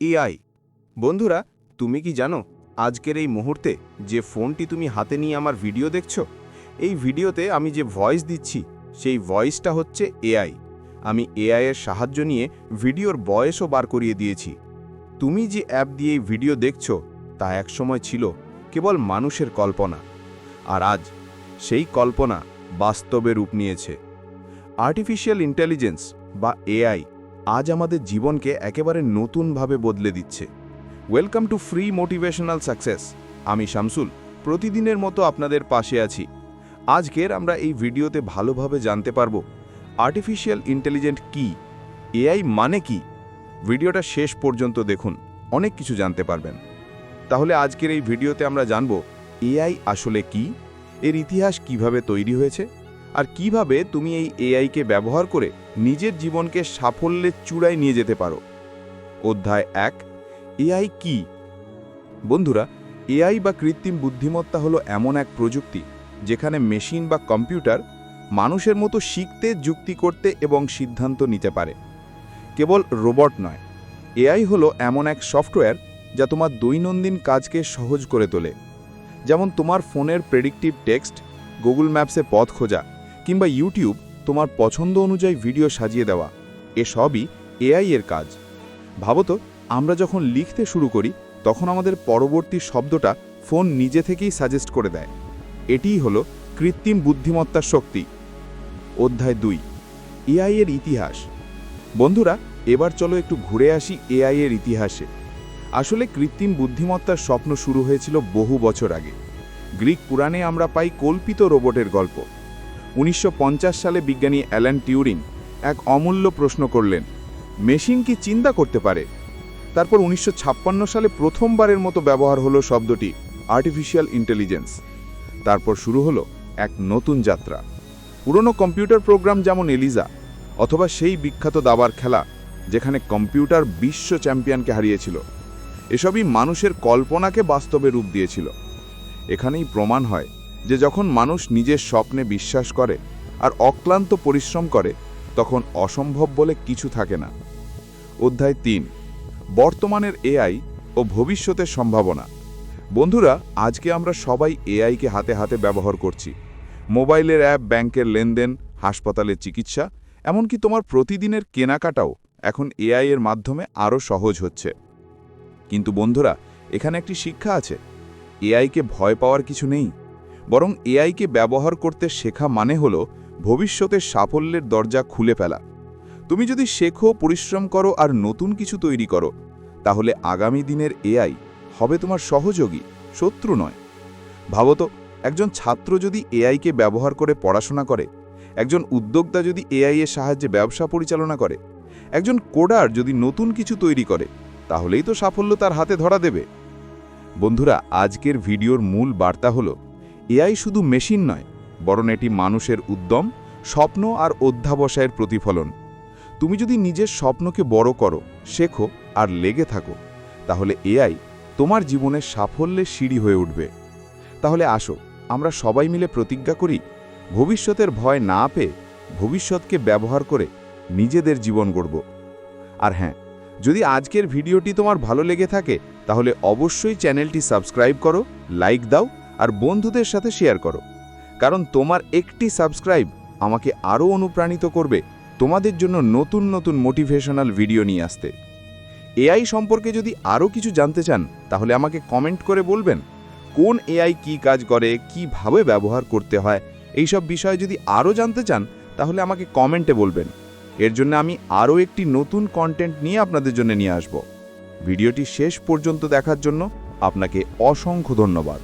AI. বন্ধুরা, তুমি কি জানো, আজকের এই মুহূর্তে যে ফোনটি তুমি হাতে নিয়ে আমার ভিডিও দেখছ, এই ভিডিওতে আমি যে ভয়েস দিচ্ছি, সেই ভয়েসটা হচ্ছে এআই। আমি এআই এর সাহায্য নিয়ে ভিডিওর বয়সও বার করিয়ে দিয়েছি। তুমি যে অ্যাপ দিয়ে এই ভিডিও দেখছ, তা একসময় ছিল কেবল মানুষের কল্পনা, আর আজ সেই কল্পনা বাস্তবে রূপ নিয়েছে। আর্টিফিশিয়াল ইন্টেলিজেন্স বা এআই আজ আমাদের জীবনকে একেবারে নতুনভাবে বদলে দিচ্ছে। Welcome to free motivational success আমি শামসুল, প্রতিদিনের মতো আপনাদের পাশে আছি। আজকের আমরা এই ভিডিওতে ভালোভাবে জানতে পারব আর্টিফিশিয়াল ইন্টেলিজেন্ট কি এআই মানে কি? ভিডিওটা শেষ পর্যন্ত দেখুন, অনেক কিছু জানতে পারবেন। তাহলে আজকের এই ভিডিওতে আমরা জানব এআই আসলে কি? এর ইতিহাস কীভাবে তৈরি হয়েছে? আর কীভাবে তুমি এই এআইকে ব্যবহার করে নিজের জীবনকে সাফল্যের চূড়ায় নিয়ে যেতে পারো? অধ্যায় এক এআই কি? বন্ধুরা এআই বা কৃত্রিম বুদ্ধিমত্তা হলো এমন এক প্রযুক্তি যেখানে মেশিন বা কম্পিউটার মানুষের মতো শিখতে, যুক্তি করতে এবং সিদ্ধান্ত নিতে পারে। কেবল রোবট নয় এআই হলো এমন এক সফটওয়্যার যা তোমার দৈনন্দিন কাজকে সহজ করে তোলে। যেমন তোমার ফোনের প্রেডিক্টিভ টেক্সট গুগল ম্যাপসে পথ খোঁজা কিংবা ইউটিউব তোমার পছন্দ অনুযায়ী ভিডিও সাজিয়ে দেওয়া। এসবই এআই এর কাজ। ভাবো তো, আমরা যখন লিখতে শুরু করি, তখন আমাদের পরবর্তী শব্দটা ফোন নিজে থেকেই সাজেস্ট করে দেয়। এটিই হলো কৃত্রিম বুদ্ধিমত্তার শক্তি। অধ্যায় দুই, এআই এর ইতিহাস। বন্ধুরা, এবার চলো একটু ঘুরে আসি এআই এর ইতিহাসে। আসলে কৃত্রিম বুদ্ধিমত্তার স্বপ্ন শুরু হয়েছিল বহু বছর আগে। গ্রিক পুরাণে আমরা পাই কল্পিত রোবটের গল্প। উনিশশো পঞ্চাশ সালে বিজ্ঞানী অ্যালান টিউরিং এক অমূল্য প্রশ্ন করলেন, মেশিন কি চিন্তা করতে পারে? তারপর উনিশশো ছাপ্পান্ন সালে প্রথমবারের মতো ব্যবহার হলো শব্দটি, আর্টিফিশিয়াল ইন্টেলিজেন্স। তারপর শুরু হলো এক নতুন যাত্রা। পুরনো কম্পিউটার প্রোগ্রাম যেমন এলিজা অথবা সেই বিখ্যাত দাবার খেলা, যেখানে কম্পিউটার বিশ্ব চ্যাম্পিয়নকে হারিয়েছিল, এসবই মানুষের কল্পনাকে বাস্তবে রূপ দিয়েছিল। এখানেই প্রমাণ হয় যে যখন মানুষ নিজের স্বপ্নে বিশ্বাস করে আর অক্লান্ত পরিশ্রম করে, তখন অসম্ভব বলে কিছু থাকে না। অধ্যায় তিন, বর্তমানের এআই ও ভবিষ্যতের সম্ভাবনা। বন্ধুরা, আজকে আমরা সবাই এআইকে হাতে হাতে ব্যবহার করছি। মোবাইলের অ্যাপ, ব্যাংকের লেনদেন, হাসপাতালের চিকিৎসা, এমনকি তোমার প্রতিদিনের কেনাকাটাও এখন এআই এর মাধ্যমে আরও সহজ হচ্ছে। কিন্তু বন্ধুরা, এখানে একটি শিক্ষা আছে। এআইকে ভয় পাওয়ার কিছু নেই। বরং এআইকে ব্যবহার করতে শেখা মানে হল ভবিষ্যতের সাফল্যের দরজা খুলে ফেলা। তুমি যদি শেখো, পরিশ্রম করো আর নতুন কিছু তৈরি করো, তাহলে আগামী দিনের এআই হবে তোমার সহযোগী, শত্রু নয়। ভাবতো একজন ছাত্র যদি এআইকে ব্যবহার করে পড়াশোনা করে, একজন উদ্যোক্তা যদি এআই এর সাহায্যে ব্যবসা পরিচালনা করে, একজন কোডার যদি নতুন কিছু তৈরি করে, তাহলেই তো সাফল্য তার হাতে ধরা দেবে। বন্ধুরা, আজকের ভিডিওর মূল বার্তা হলো এআই শুধু মেশিন নয়, বরং এটি মানুষের উদ্যম, স্বপ্ন আর অধ্যাবসায়ের প্রতিফলন। তুমি যদি নিজের স্বপ্নকে বড় করো, শেখো আর লেগে থাকো, তাহলে এআই তোমার জীবনের সাফল্যের সিঁড়ি হয়ে উঠবে। তাহলে আসো, আমরা সবাই মিলে প্রতিজ্ঞা করি, ভবিষ্যতের ভয় না পেয়ে ভবিষ্যৎকে ব্যবহার করে নিজেদের জীবন গড়ব। আর হ্যাঁ যদি আজকের ভিডিওটি তোমার ভালো লেগে থাকে, তাহলে অবশ্যই চ্যানেলটি সাবস্ক্রাইব করো, লাইক দাও আর বন্ধুদের সাথে শেয়ার করো। কারণ তোমার একটি সাবস্ক্রাইব আমাকে আরও অনুপ্রাণিত করবে তোমাদের জন্য নতুন নতুন মোটিভেশনাল ভিডিও নিয়ে আসতে। এআই সম্পর্কে যদি আরও কিছু জানতে চান, তাহলে আমাকে কমেন্ট করে বলবেন। কোন এআই কি কাজ করে, কীভাবে ব্যবহার করতে হয়, এইসব বিষয়ে যদি আরও জানতে চান, তাহলে আমাকে কমেন্টে বলবেন। এর জন্য আমি আরও একটি নতুন কন্টেন্ট নিয়ে আপনাদের জন্য নিয়ে আসব। ভিডিওটি শেষ পর্যন্ত দেখার জন্য আপনাকে অসংখ্য ধন্যবাদ।